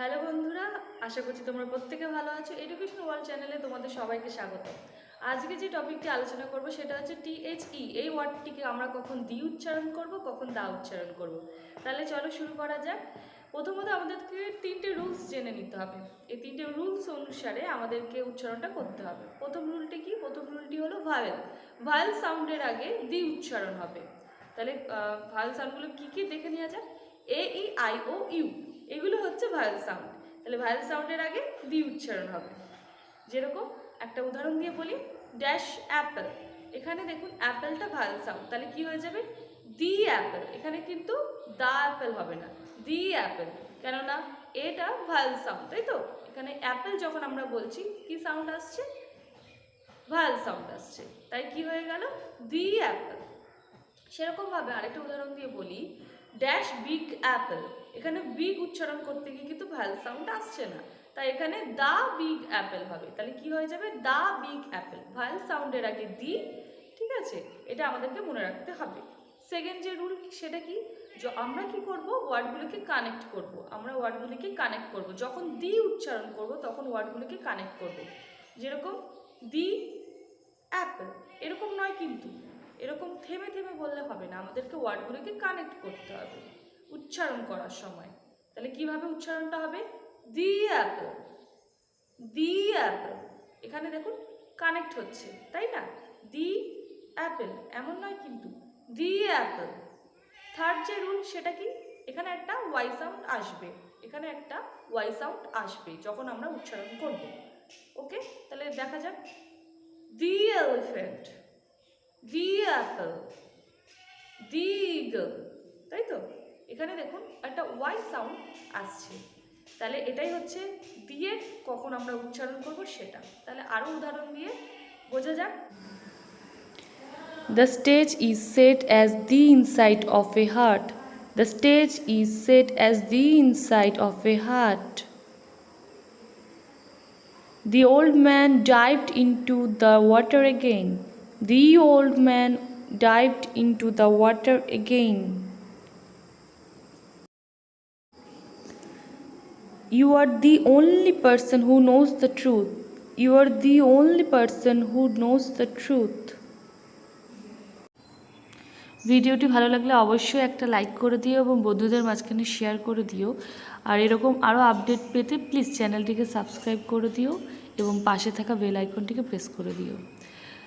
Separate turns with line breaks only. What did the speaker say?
Hello বন্ধুরা, আশা করছি তোমরা প্রত্যেকে ভালো আছো। এডুকেশন ওয়ার্ল্ড চ্যানেলে তোমাদের সবাইকে স্বাগত। আজকে যে টপিকটি আলোচনা করব সেটা হচ্ছে টিএইচই এই ওয়ার্ডটিকে আমরা কখন দি উচ্চারণ করব, কখন দা উচ্চারণ করব। তাহলে চলো শুরু করা যাক। প্রথমত আমাদেরকে তিনটে রুলস জেনে নিতে হবে। এই তিনটে রুলস অনুসারে আমাদেরকে উচ্চারণটা করতে হবে। প্রথম রুলটি কি? প্রথম রুলটি হলো ভায়েল ভায়েল সাউন্ডের আগে দি উচ্চারণ হবে। তাহলে ভায়েল সাউন্ডগুলো কী কী দেখে নেওয়া যাক? এ ই আই ও ইউ এগুলো হচ্ছে ভায়েল সাউন্ড তাহলে ভায়েল সাউন্ডের আগে দি উচ্চারণ হবে। যেরকম একটা উদাহরণ দিয়ে বলি ড্যাশ অ্যাপেল এখানে দেখুন অ্যাপেলটা ভায়েল সাউন্ড তাহলে কি হয়ে যাবে? দি অ্যাপেল এখানে কিন্তু দা অ্যাপেল হবে না। দি অ্যাপেল কেননা এটা ভায়েল সাউন্ড তাই তো? এখানে অ্যাপেল যখন আমরা বলছি, কি সাউন্ড আসছে? ভায়েল সাউন্ড আসছে। তাই কি হয়ে গেল? দি অ্যাপেল সেরকমভাবে আরেকটা উদাহরণ দিয়ে বলি ড্যাশ বিগ অ্যাপেল এখানে বিগ উচ্চারণ করতে গিয়ে কিন্তু ভ্যাল সাউন্ড আসছে না। তাই এখানে দা বিগ অ্যাপেল হবে। তাহলে কি হয়ে যাবে? দা বিগ অ্যাপেল ভ্যাল সাউন্ডের আগে দি ঠিক আছে? এটা আমাদেরকে মনে রাখতে হবে। সেকেন্ড যে রুল সেটা কি? য- আমরা কি করব? ওয়ার্ডগুলোকে কানেক্ট করব। আমরা ওয়ার্ডগুলিকে কানেক্ট করব। যখন দি উচ্চারণ করব, তখন ওয়ার্ডগুলোকে কানেক্ট করব। যেরকম দি অ্যাপেল এরকম নয় কিন্তু। এরকম থেমে থেমে বললে হবে না। আমাদেরকে ওয়ার্ডগুলোকে কানেক্ট করতে হবে। উচ্চারণ করার সময়। তাহলে কীভাবে উচ্চারণটা হবে? The apple the apple. এখানে দেখুন কানেক্ট হচ্ছে, তাই না? দি অ্যাপেল, এমন নয় কিন্তু, দি অ্যাপেল। থার্ড যে রুল সেটা কি? এখানে একটা ওয়াই সাউন্ড আসবে, এখানে একটা ওয়াই সাউন্ড আসবে, যখন আমরা উচ্চারণ করব। ওকে? তাহলে দেখা যাক। The elephant, the apple, the eagle, তাই তো? এখানে দেখুন একটা ওয়াই সাউন্ড আসছে। তাহলে এটাই হচ্ছে দিয়ে কখন আমরা উচ্চারণ করব সেটা। তাহলে আরও উদাহরণ দিয়ে বোঝা যাক।
The stage is set as the insight of a heart the stage is set as the insight of a heart the old man dived into the water again the old man dived into the water again You are the only person who knows the truth. You are the only person who knows the truth. ভিডিওটি ভালো লাগলে অবশ্যই একটা like করে দিও এবং বন্ধুদের মাঝখানে শেয়ার করে দিও আর এরকম আরও আপডেট পেতে প্লিজ চ্যানেলটিকে সাবস্ক্রাইব করে দিও এবং পাশে থাকা বেল আইকনটিকে প্রেস করে দিও